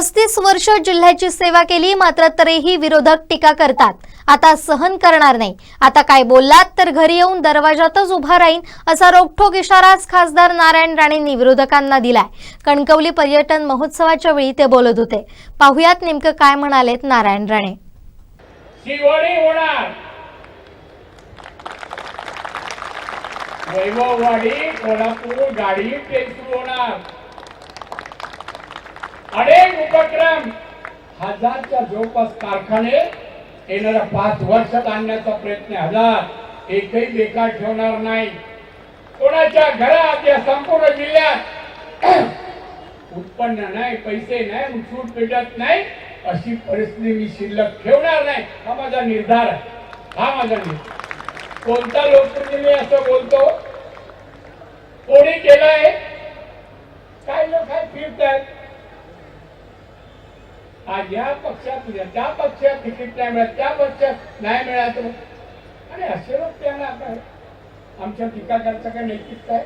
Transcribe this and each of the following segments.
पस्तीस वर्ष जिल्ह्याची सेवा केली मात्र तरीही विरोधक टीका करतात. आता सहन करणार नाही. आता काय बोललात तर घरी येऊन दरवाजातच उभा राहीन असा रोखठोक इशाराच खासदार नारायण राणेंनी विरोधकांना दिलाय. कणकवली पर्यटन महोत्सवाच्या वेळी ते बोलत होते. पाहुयात नेमकं काय म्हणालेत नारायण राणे. वैभववाडी कोल्हापूर गाडी होणार. अनेक उपक्रम हजारच्या जवळपास कारखाने येणाऱ्या पाच वर्षात आणण्याचा प्रयत्न हजार! एकही बेकार ठेवणार नाही. कोणाच्या घरात या संपूर्ण जिल्ह्यात? उत्पन्न नाही पैसे नाही सूट पेटत नाही अशी परिस्थिती मी शिल्लक ठेवणार नाही. हा माझा निर्धार आहे. हा माझा निर्धार कोणता लोकप्रतिनिधी असं बोलतो? कोणी केलंय? काय लोक काय आहेत आज या पक्षात तुझ्या त्या पक्षात तिकीट नाही मिळत त्या पक्षात नाही मिळत. आणि असे लोक त्यांना काय? आमच्या टीकाकारचं काय नैतिकता आहे?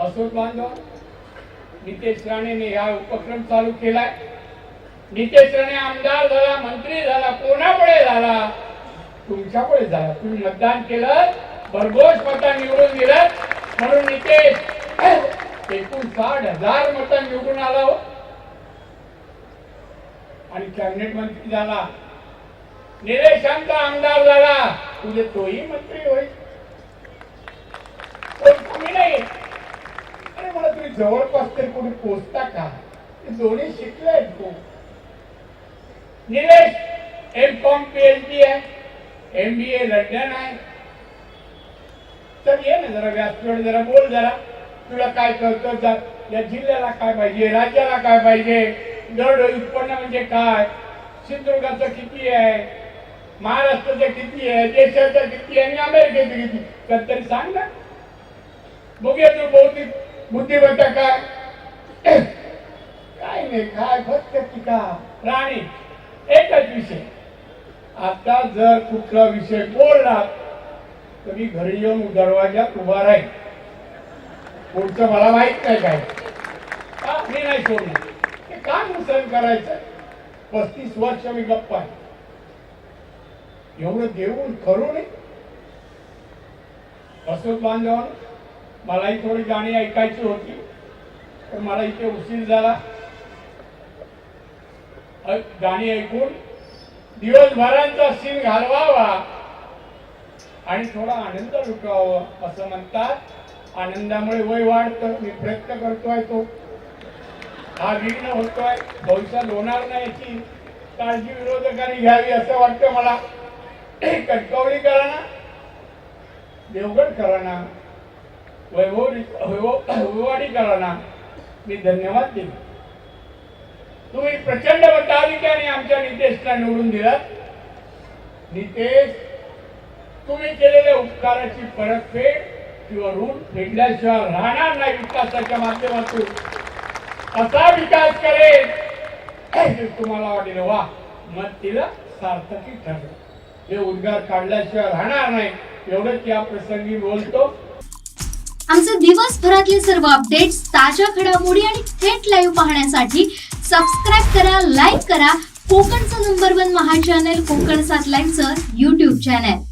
असोच बांधव नितेश राणेने हा उपक्रम चालू केलाय. नितेश राणे आमदार झाला मंत्री झाला कोणामुळे झाला? तुमच्यामुळे झाला. तुम्ही मतदान केलं भरघोस मतं निवडून दिलं. म्हणून नितेश एकूण साठ हजार मतं निवडून आला हो. कॅबिनेट मंत्री झाला. निलेशांचा आमदार झाला. तुझे तोही मंत्री होईल. पण तुम्ही नाही. अरे मला तुम्ही जवळपास तरी कोणी पोचता का? दोन्ही शिकले आहेत तो. निलेश एम कॉम पीएचडी आहे. एम बी ए लंडन आहे. तर ये ना जरा व्यासपीठ जरा बोल जरा. तुला काय कळतं? या जिल्ह्याला काय पाहिजे? राज्याला काय पाहिजे? दर उत्पन्न म्हणजे काय? सिंधुदुर्गाचं किती आहे? महाराष्ट्राचं किती आहे? देशाचं किती आहे? आणि अमेरिकेचं किती? तर तरी सांग ना. बघूया तू बौद्धिक बुद्धिमत्ता काय? काय नाही काय फक्त टीका एकच विषय. आता जर कुठला विषय बोलला तर मी घरी येऊन दरवाज्यात उभा राहील पुढचं मला माहीत नाही काय. मी नाही सोडणार. काय का नुकसान करायचं? पस्तीस वर्ष मी गप्प आहे. एवढं देऊन करू नये. असोच बांधव मलाही थोडी गाणी ऐकायची होती पण मला इथे उशीर झाला. गाणी ऐकून दिवसभरांचा सीन घालवावा आणि थोडा आनंद लुटवावा असं म्हणतात. आनंदामुळे वय वाढतं मी प्रयत्न करतोय तो. हा विघ्न होतोय भविष्यात होणार नाही याची काळजी विरोधकांनी घ्यावी असं वाटतं मला. कटकवली करा ना देवगड करा ना वैभव वैभव करा ना मी धन्यवाद देतो तुम्ही प्रचंड मताधिकाने आमच्या नितेशला निवडून दिलात. नितेश तुम्ही केलेल्या उपकाराची परतफेड किंवा ऋण फेडल्याशिवाय राहणार नाही विकासाच्या माध्यमातून. असा विकास करेल तुम्हाला वाटेल वा. मग तिला सार्थकी ठरलं. हे उद्गार काढल्याशिवाय राहणार नाही. एवढंच या प्रसंगी बोलतो. आमचे दिवसभरातले सर्व अपडेट्स ताज्या घडामोडी आणि थेट लाईव्ह पाहण्यासाठी सबस्क्राईब करा लाईक करा. कोकणचं number one Maha channel Kokan सात लाईव्हचं युट्यूब चॅनल